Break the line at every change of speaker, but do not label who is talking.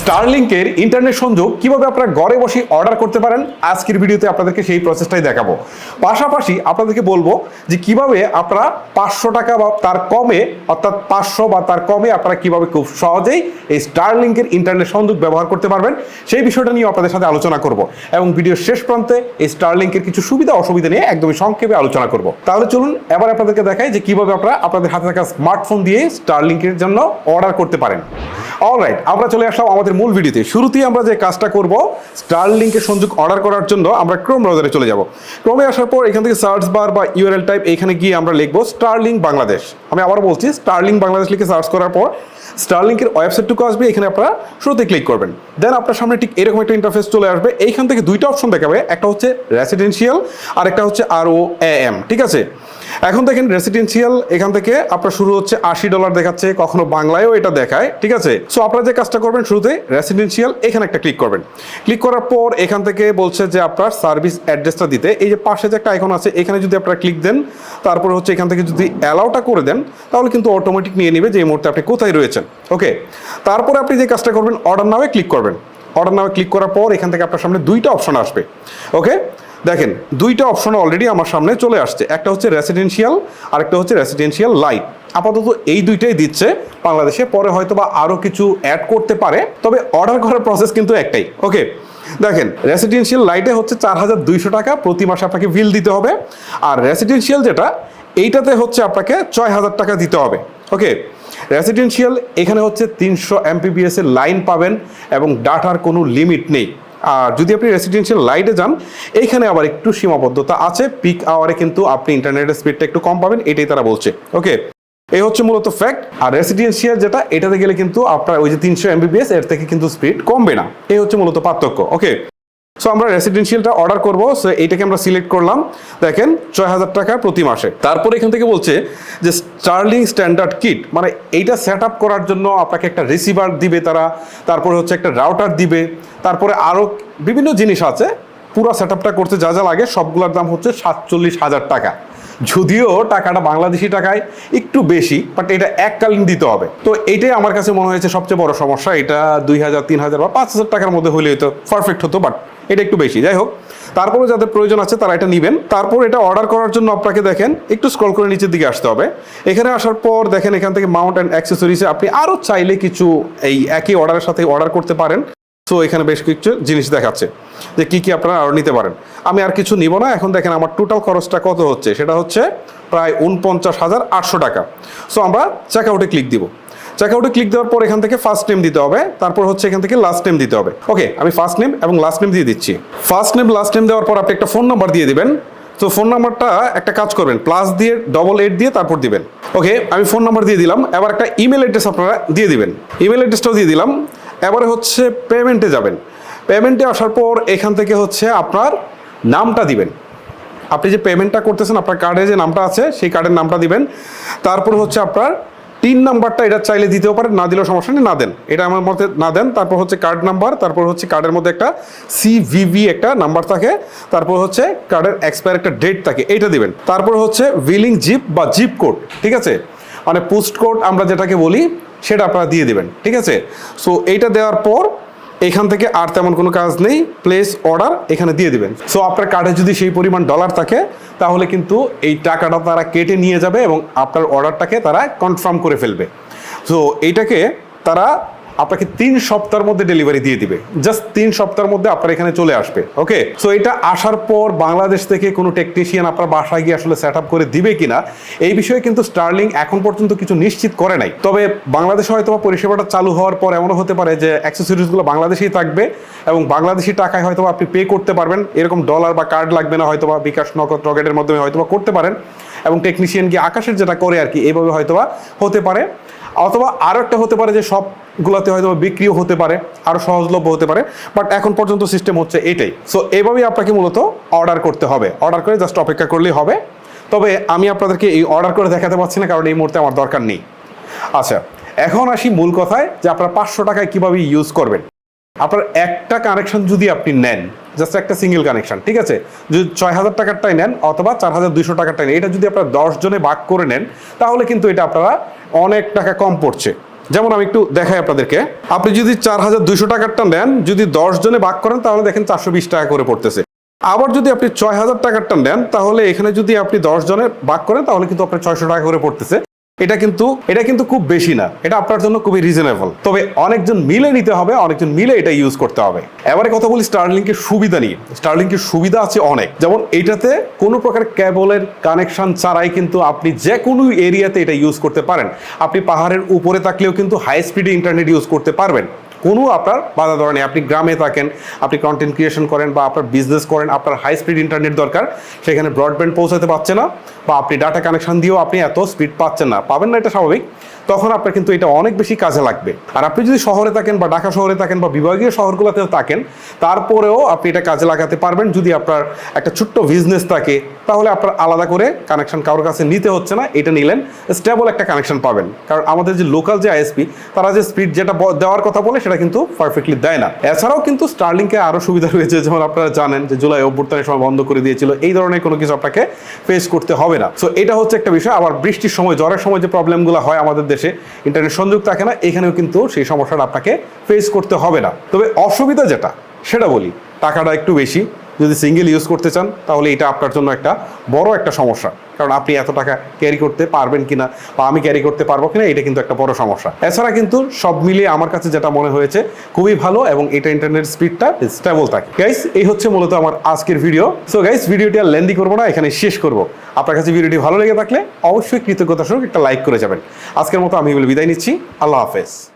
স্টারলিংকের internet সংযোগ কীভাবে আপনারা ঘরে বসে অর্ডার করতে পারেন? আজকের ভিডিওতে আপনাদেরকে সেই প্রসেসটাই দেখাবো। পাশাপাশি আপনাদেরকে বলব যে কীভাবে আপনারা পাঁচশো টাকা বা তার কমে, অর্থাৎ পাঁচশো বা তার কমে আপনারা কীভাবে খুব সহজেই এই স্টারলিংকের ইন্টারনেট সংযোগ ব্যবহার করতে পারবেন, সেই বিষয়টা নিয়ে আপনাদের সাথে আলোচনা করব। এবং ভিডিওর শেষ প্রান্তে এই স্টারলিংকের কিছু সুবিধা অসুবিধা নিয়ে একদমই সংক্ষেপে আলোচনা করব। তাহলে চলুন, এবার আপনাদেরকে দেখাই যে কীভাবে আপনারা আপনাদের হাতে থাকা স্মার্টফোন দিয়ে স্টারলিংকের জন্য অর্ডার করতে পারেন। অলরাইট আমরা চলে আসলাম আমাদের মূল ভিডিওতে। শুরুতেই আমরা যে কাজটা করব স্টারলিংকের সংযোগ অর্ডার করার জন্য আমরা ক্রোম ব্রাউজারে চলে যাব। ক্রোমে আসার পর এখান থেকে সার্চ বার বা ইউআরএল টাইপ এখানে গিয়ে আমরা লিখব স্টারলিং বাংলাদেশ আমি আবার বলছি স্টারলিং বাংলাদেশ লিখে সার্চ করার পর স্টারলিংকের ওয়েবসাইটটুকু আসবে, এখানে আপনারা শুরুতে ক্লিক করবেন। দেন আপনার সামনে ঠিক এরকম একটা ইন্টারফেস চলে আসবে, এইখান থেকে দুইটা অপশন দেখাবে, একটা হচ্ছে রেসিডেন্সিয়াল আর একটা হচ্ছে আর ও এম ঠিক আছে? এখন দেখেন রেসিডেন্সিয়াল এখান থেকে আপনার শুরু হচ্ছে আশি ডলার দেখাচ্ছে, কখনো বাংলায়ও এটা দেখায়, ঠিক আছে? সো আপনারা যে কাজটা করবেন শুরুতে রেসিডেন্সিয়াল এখানে একটা ক্লিক করবেন। ক্লিক করার পর এখান থেকে বলছে যে আপনার সার্ভিস অ্যাড্রেসটা দিতে। এই যে পাশে যে একটা আইকন আছে, এখানে যদি আপনারা ক্লিক দেন, তারপরে হচ্ছে এখান থেকে যদি অ্যালাউটা করে দেন, তাহলে কিন্তু অটোমেটিক নিয়ে নেবে যে এই মুহূর্তে আপনি কোথায় রয়েছেন ওকে তারপরে আপনি যে কাজটা করবেন অর্ডার নামে ক্লিক করবেন। অর্ডার নামে ক্লিক করার পর এখান থেকে আপনার সামনে দুইটা অপশন আসবে ওকে দেখেন, দুইটা অপশন অলরেডি আমার সামনে চলে আসছে। একটা হচ্ছে রেসিডেন্সিয়াল আর একটা হচ্ছে রেসিডেন্সিয়াল লাইট আপাতত এই দুইটাই দিচ্ছে। বাংলাদেশে পরে হয়তো বা আরও কিছু অ্যাড করতে পারে। তবে অর্ডার করার প্রসেস কিন্তু একটাই। ওকে দেখেন রেসিডেন্সিয়াল লাইটে হচ্ছে চার হাজার দুইশো টাকা। প্রতি মাসে আপনাকে বিল দিতে হবে। আর রেসিডেন্সিয়াল যেটা, এইটাতে হচ্ছে আপনাকে ছয় হাজার টাকা দিতে হবে। ওকে রেসিডেন্সিয়াল এখানে হচ্ছে তিনশো এমপিবিএস এর লাইন পাবেন এবং ডাটার কোনো লিমিট নেই। আর যদি আপনি রেসিডেন্সিয়াল লাইটে যান, এইখানে আবার একটু সীমাবদ্ধতা আছে। পিক আওয়ারে কিন্তু আপনি ইন্টারনেটের স্পিডটা একটু কম পাবেন, এটাই তারা বলছে। ওকে এই হচ্ছে মূলত ফ্যাক্ট আর রেসিডেন্সিয়াল যেটা, এটাতে গেলে কিন্তু আপনার ওই যে তিনশো এমবিবিএস এর থেকে কিন্তু স্পিড কমবে না। এই হচ্ছে মূলত পার্থক্য। ওকে সো আমরা রেসিডেন্সিয়ালটা অর্ডার করব। সো এইটাকে আমরা সিলেক্ট করলাম। দেখেন ছয় হাজার টাকা প্রতি মাসে। তারপরে এখান থেকে বলছে যে স্টার্লিং স্ট্যান্ডার্ড কিট মানে এইটা সেট আপ করার জন্য আপনাকে একটা রিসিভার দিবে তারা, তারপরে হচ্ছে একটা রাউটার দিবে, তারপরে আরও বিভিন্ন জিনিস আছে। পুরো সেট করতে যা যা লাগে, সবগুলোর দাম হচ্ছে সাতচল্লিশ হাজার টাকা। যদিও টাকাটা বাংলাদেশি টাকায় একটু বেশি বাট এটা এককালীন দিতে হবে। তো এটাই আমার কাছে মনে হয়েছে সবচেয়ে বড় সমস্যা। এটা দুই হাজার, তিন হাজার বা পাঁচ হাজার টাকার মধ্যে হলে হয়তো পারফেক্ট হতো বাট এটা একটু বেশি। যাই হোক তারপরে যাদের প্রয়োজন আছে তারা এটা নেবেন। তারপর এটা অর্ডার করার জন্য আপনাকে দেখেন, একটু স্ক্রল করে নিচের দিকে আসতে হবে। এখানে আসার পর দেখেন এখান থেকে মাউন্ট অ্যান্ড অ্যাক্সেসরিজে আপনি আরও চাইলে কিছু এই একই অর্ডারের সাথে অর্ডার করতে পারেন। সো এখানে বেশ কিছু জিনিস দেখাচ্ছে যে কি কি আপনারা আরও নিতে পারেন। আমি আর কিছু নিব না। এখন দেখেন আমার টোটাল খরচটা কত হচ্ছে? সেটা হচ্ছে প্রায় উনপঞ্চাশ হাজার আটশো টাকা। সো আমরা চেক আউটে ক্লিক দিব। চেক আউটে ক্লিক দেওয়ার পর এখান থেকে ফার্স্ট নেম দিতে হবে। তারপর হচ্ছে এখান থেকে লাস্ট নেম দিতে হবে। ওকে আমি ফার্স্ট নেম এবং লাস্ট নেম দিয়ে দিচ্ছি। ফার্স্ট নেম লাস্ট নেম দেওয়ার পর আপনি একটা ফোন নাম্বার দিয়ে দিবেন। তো ফোন নাম্বারটা একটা কাজ করবেন। প্লাস দিয়ে ডবল এইট দিয়ে তারপর দিবেন। ওকে আমি ফোন নাম্বার দিয়ে দিলাম। এবার একটা ইমেল অ্যাড্রেস আপনারা দিয়ে দিবেন। ইমেল অ্যাড্রেসটাও দিয়ে দিলাম। এবারে হচ্ছে পেমেন্টে যাবেন। পেমেন্টে আসার পর এখান থেকে হচ্ছে আপনার নামটা দিবেন। আপনি যে পেমেন্টটা করতেছেন, আপনার কার্ডে যে নামটা আছে, সেই কার্ডের নামটা দিবেন। তারপর হচ্ছে আপনার তিন নাম্বারটা এটা চাইলে দিতেও পারেন, না দিলেও সমস্যা নেই, না দেন। এটা আমার মতে না দেন, তারপর হচ্ছে কার্ড নাম্বার তারপর হচ্ছে কার্ডের মধ্যে একটা সিভিভি একটা নাম্বার থাকে, তারপর হচ্ছে কার্ডের এক্সপায়ার একটা ডেট থাকে, এইটা দিবেন। তারপর হচ্ছে উইলিং জিপ বা জিপ কোড ঠিক আছে? মানে পোস্ট কোড আমরা যেটাকে বলি সেটা আপনারা দিয়ে দেবেন, ঠিক আছে? সো এইটা দেওয়ার পর এখান থেকে আর তেমন কোনো কাজ নেই প্লেস অর্ডার এখানে দিয়ে দিবেন। সো আপনার কার্ডে যদি সেই পরিমাণ ডলার থাকে, তাহলে কিন্তু এই টাকাটা তারা কেটে নিয়ে যাবে এবং আপনার অর্ডারটাকে তারা কনফার্ম করে ফেলবে। সো এইটাকে তারা আপনাকে তিন সপ্তাহের মধ্যে ডেলিভারি দিয়ে দিবে। জাস্ট তিন সপ্তাহের মধ্যে আপনার এখানে চলে আসবে ওকে সো এটা আসার পর বাংলাদেশ থেকে কোনো টেকনিশিয়ান আপনার বাসায় গিয়ে আসলে সেট করে দিবে কিনা, এই বিষয়ে কিন্তু স্টার্লিং এখন পর্যন্ত কিছু নিশ্চিত করে নাই। তবে বাংলাদেশে হয়তো পরিষেবাটা চালু হওয়ার পর এমনও হতে পারে যে অ্যাক্সেসরিজগুলো বাংলাদেশেই থাকবে এবং বাংলাদেশি টাকায় হয়তো আপনি পে করতে পারবেন। এরকম ডলার বা কার্ড লাগবে না হয়তো বা বিকাশ নগদ রকেটের মাধ্যমে হয়তো করতে পারেন। এবং টেকনিশিয়ান গিয়ে আকাশের যেটা করে আর কি, এইভাবে হয়তো বা হতে পারে। অথবা আরও একটা হতে পারে যে সবগুলোতে হয়তো বিক্রিও হতে পারে আরও সহজলভ্য হতে পারে বাট এখন পর্যন্ত সিস্টেম হচ্ছে এটাই। সো এইভাবেই আপনাকে মূলত অর্ডার করতে হবে। অর্ডার করে জাস্ট অপেক্ষা করলেই হবে। তবে আমি আপনাদেরকে এই অর্ডার করে দেখাতে পারছি না, কারণ এই মুহূর্তে আমার দরকার নেই। আচ্ছা এখন আসি মূল কথায় যে আপনারা পাঁচশো টাকায় কীভাবে ইউজ করবেন। আপনার একটা কানেকশন যদি আপনি নেন জাস্ট একটা সিঙ্গেল কানেকশন ঠিক আছে? যদি ছয় হাজার টাকারটাই নেন অথবা চার হাজার দুইশো টাকারটাই নেন, এটা যদি আপনারা দশ জনে ভাগ করে নেন, তাহলে কিন্তু এটা আপনারা অনেক টাকা কম পড়ছে। যেমন আমি একটু দেখাই আপনাদেরকে। আপনি যদি চার হাজার দুইশো টাকারটা নেন, যদি দশ জনে ভাগ করেন, তাহলে দেখেন চারশো বিশ টাকা করে পড়তেছে। আবার যদি আপনি ছয় হাজার টাকারটা নেন, তাহলে এখানে যদি আপনি দশ জনের ভাগ করেন, তাহলে কিন্তু আপনার ছয়শো টাকা করে পড়তেছে। এটা কিন্তু এটা কিন্তু খুব বেশি না। এটা আপনার জন্য খুবই রিজনেবল তবে অনেকজন মিলে নিতে হবে, অনেকজন মিলে এটা ইউজ করতে হবে। এবারে কথা বলি স্টারলিংকের সুবিধা নিয়ে। স্টারলিংকের সুবিধা আছে অনেক। যেমন এটাতে কোনো প্রকার কেবলের কানেকশন ছাড়াই কিন্তু আপনি যে কোনো এরিয়াতে এটা ইউজ করতে পারেন। আপনি পাহাড়ের উপরে থাকলেও কিন্তু হাই স্পিডে ইন্টারনেট ইউজ করতে পারবেন। কোনো আপনার বাধা ধরা নেই। আপনি গ্রামে থাকেন, আপনি কন্টেন্ট ক্রিয়েশন করেন বা আপনার বিজনেস করেন, আপনার হাই স্পিড ইন্টারনেট দরকার, সেখানে ব্রডব্যান্ড পৌঁছাতে পারছে না বা আপনি ডাটা কানেকশন দিয়েও আপনি এত স্পিড পাচ্ছেন না। পাবেন না এটা স্বাভাবিক। তখন আপনার কিন্তু এটা অনেক বেশি কাজে লাগবে। আর আপনি যদি শহরে থাকেন বা ঢাকা শহরে থাকেন বা বিভাগীয় শহরগুলোতে থাকেন, তারপরেও আপনি এটা কাজে লাগাতে পারবেন। যদি আপনার একটা ছোট্ট বিজনেস থাকে, তাহলে আপনার আলাদা করে কানেকশন কারোর কাছে নিতে হচ্ছে না। এটা নিলেন স্টেবল একটা কানেকশন পাবেন। কারণ আমাদের যে লোকাল যে আইএসপি তারা যে স্পিড যেটা দেওয়ার কথা বলে, সেটা কিন্তু পারফেক্টলি দেয় না। এছাড়াও কিন্তু স্টার্লিংকে আরও সুবিধা রয়েছে, যেমন আপনারা জানেন যে জুলাই অভ্যুত্থানের সময় বন্ধ করে দিয়েছিল। এই ধরনের কোনো কিছু আপনাকে ফেস করতে হবে না। সো এটা হচ্ছে একটা বিষয়। আবার বৃষ্টির সময়, জ্বরের সময় যে প্রবলেমগুলো হয় আমাদের দেশে ইন্টারনেট সংযোগ থাকে না, এখানেও কিন্তু সেই সমস্যাটা আপনাকে ফেস করতে হবে না। তবে অসুবিধা যেটা, সেটা বলি, টাকাটা একটু বেশি। যদি সিঙ্গেল ইউজ করতে চান, তাহলে এটা আপনার জন্য একটা বড় একটা সমস্যা। কারণ আপনি এত টাকা ক্যারি করতে পারবেন কিনা বা আমি ক্যারি করতে পারব কিনা, এটা কিন্তু একটা বড় সমস্যা। এছাড়া কিন্তু সব মিলিয়ে আমার কাছে যেটা মনে হয়েছে, খুবই ভালো এবং এটা ইন্টারনেট স্পিডটা স্টেবল থাকে। গাইস এই হচ্ছে মূলত আমার আজকের ভিডিও সো গাইস ভিডিওটি আর লেন্দি করব না, এখানে শেষ করব। আপনার কাছে ভিডিওটি ভালো লেগে থাকলে অবশ্যই কৃতজ্ঞতা স্বরূপ একটা লাইক করে যাবেন। আজকের মতো আমি বিদায় নিচ্ছি। আল্লাহ হাফেজ।